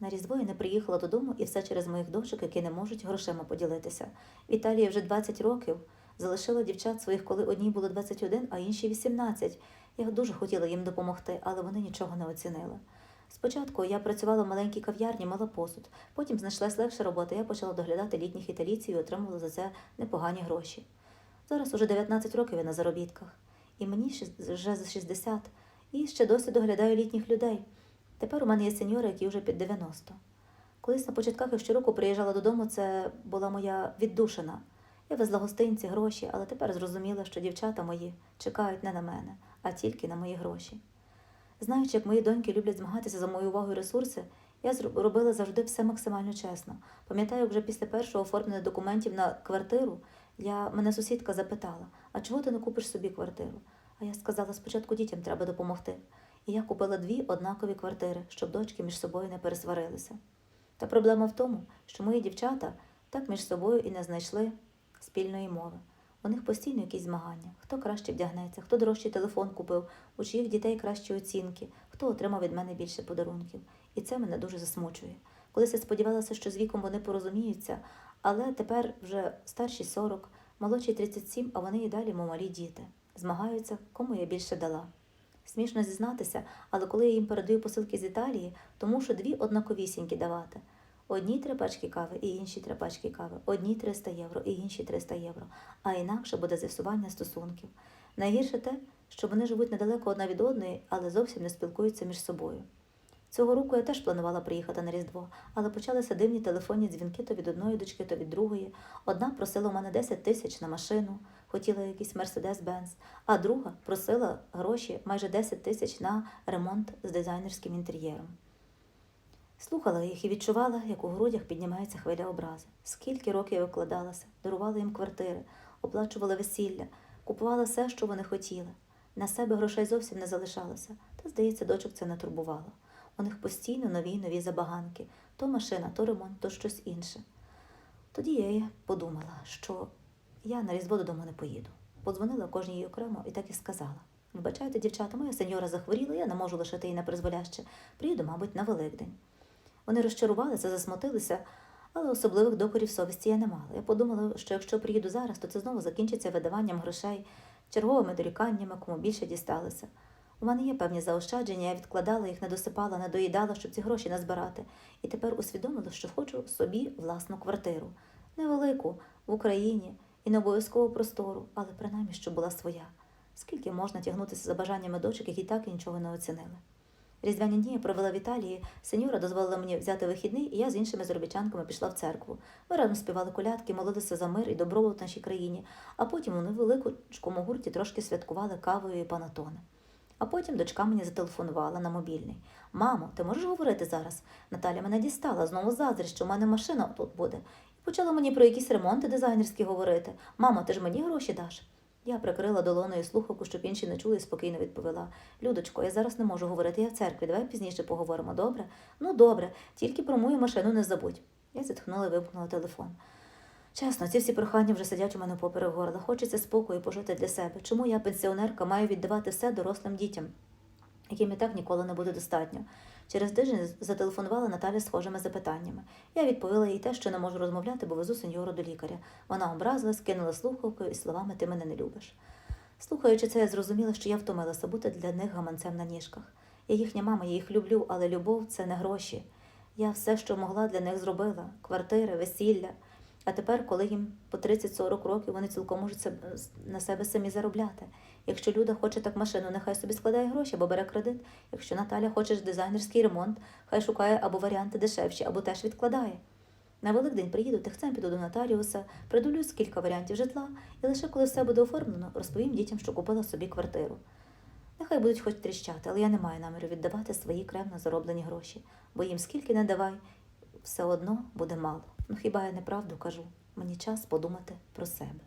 На Різдво я не приїхала додому і все через моїх дочок, які не можуть грошима поділитися. В Італії вже 20 років залишила дівчат своїх, коли одній було 21, а іншій 18. Я дуже хотіла їм допомогти, але вони нічого не оцінили. Спочатку я працювала в маленькій кав'ярні, мала посуд. Потім знайшлась легша робота. Я почала доглядати літніх італійців і отримувала за це непогані гроші. Зараз уже 19 років я на заробітках, і мені вже за 60, і ще досі доглядаю літніх людей. Тепер у мене є сеньори, які вже під 90. Колись на початках я щороку приїжджала додому, це була моя віддушина. Я везла гостинці, гроші, але тепер зрозуміла, що дівчата мої чекають не на мене, а тільки на мої гроші. Знаючи, як мої доньки люблять змагатися за мою увагу і ресурси, я зроб- робила завжди все максимально чесно. Пам'ятаю, вже після першого оформлення документів на квартиру я, мене сусідка запитала: а чого ти не купиш собі квартиру? А я сказала, спочатку дітям треба допомогти. І я купила дві однакові квартири, щоб дочки між собою не пересварилися. Та проблема в тому, що мої дівчата так між собою і не знайшли спільної мови. У них постійно якісь змагання. Хто краще вдягнеться, хто дорожчий телефон купив, у чиїх дітей кращі оцінки, хто отримав від мене більше подарунків. І це мене дуже засмучує. Колись я сподівалася, що з віком вони порозуміються, але тепер вже старші 40, молодші 37, а вони і далі мов малі діти. Змагаються, кому я більше дала. Смішно зізнатися, але коли я їм передаю посилки з Італії, то мушу дві однаковісінькі давати. Одні три пачки кави і інші три пачки кави, одні 300 євро і інші 300 євро, а інакше буде з'ясування стосунків. Найгірше те, що вони живуть недалеко одна від одної, але зовсім не спілкуються між собою. Цього року я теж планувала приїхати на Різдво, але почалися дивні телефонні дзвінки то від одної дочки, то від другої. Одна просила у мене 10 тисяч на машину, хотіла якийсь Mercedes-Benz, а друга просила гроші майже 10 тисяч на ремонт з дизайнерським інтер'єром. Слухала їх і відчувала, як у грудях піднімається хвиля образи. Скільки років я викладалася, дарувала їм квартири, оплачувала весілля, купувала все, що вони хотіли. На себе грошей зовсім не залишалося, та, здається, дочок це не турбувало. У них постійно нові й нові забаганки то машина, то ремонт, то щось інше. Тоді я й подумала, що я на різдво додому не поїду. Подзвонила кожній окремо і так і сказала: Вибачайте, дівчата, моя сеньора захворіла, я не можу лишити її на призволяще. Приїду, мабуть, на Великдень. Вони розчарувалися, засмутилися, але особливих докорів совісті я не мала. Я подумала, що якщо приїду зараз, то це знову закінчиться видаванням грошей, черговими доріканнями, кому більше дісталося. У мене є певні заощадження, я відкладала їх, не досипала, не доїдала, щоб ці гроші назбирати. І тепер усвідомила, що хочу собі власну квартиру. Невелику, в Україні, і не обов'язково простору, але принаймні, щоб була своя. Скільки можна тягнутися за бажаннями дочок, які так і нічого не оцінили. Різдвяні дні я провела в Італії. Сеньора дозволила мені взяти вихідний, і я з іншими заробітчанками пішла в церкву. Ми разом співали колядки, молилися за мир і добробут в нашій країні, а потім у невеликому гурті трошки святкували кавою і панатони. А потім дочка мені зателефонувала на мобільний. Мамо, ти можеш говорити зараз? Наталя мене дістала, знову заздрість, що в мене машина тут буде. Почала мені про якісь ремонти дизайнерські говорити. Мамо, ти ж мені гроші даш? Я прикрила долоною слухавку, щоб інші не чули, і спокійно відповіла. Людочко, я зараз не можу говорити, я в церкві, давай пізніше поговоримо, добре? Ну, добре, тільки про мою машину не забудь. Я зітхнула і вимкнула телефон. Чесно, ці всі прохання вже сидять у мене поперек горла. Хочеться спокою пожити для себе. Чому я, пенсіонерка, маю віддавати все дорослим дітям, яким і так ніколи не буде достатньо? Через тиждень зателефонувала Наталя схожими запитаннями. Я відповіла їй те, що не можу розмовляти, бо везу сеньору до лікаря. Вона образилась, кинула слухавкою і словами ти мене не любиш. Слухаючи це, я зрозуміла, що я втомилася бути для них гаманцем на ніжках. Я їхня мама, я їх люблю, але любов це не гроші. Я все, що могла для них зробила квартири, весілля. А тепер, коли їм по 30-40 років, вони цілком можуть на себе самі заробляти. Якщо Люда хоче так машину, нехай собі складає гроші або бере кредит. Якщо Наталя хоче дизайнерський ремонт, хай шукає або варіанти дешевші, або теж відкладає. На Великдень приїду, тихцем піду до нотаріуса, придивлюсь кілька варіантів житла, і лише коли все буде оформлено, розповім дітям, що купила собі квартиру. Нехай будуть хоч тріщати, але я не маю наміру віддавати свої кремно зароблені гроші, бо їм скільки не давай, все одно буде мало. Ну хіба я неправду кажу? Мені час подумати про себе.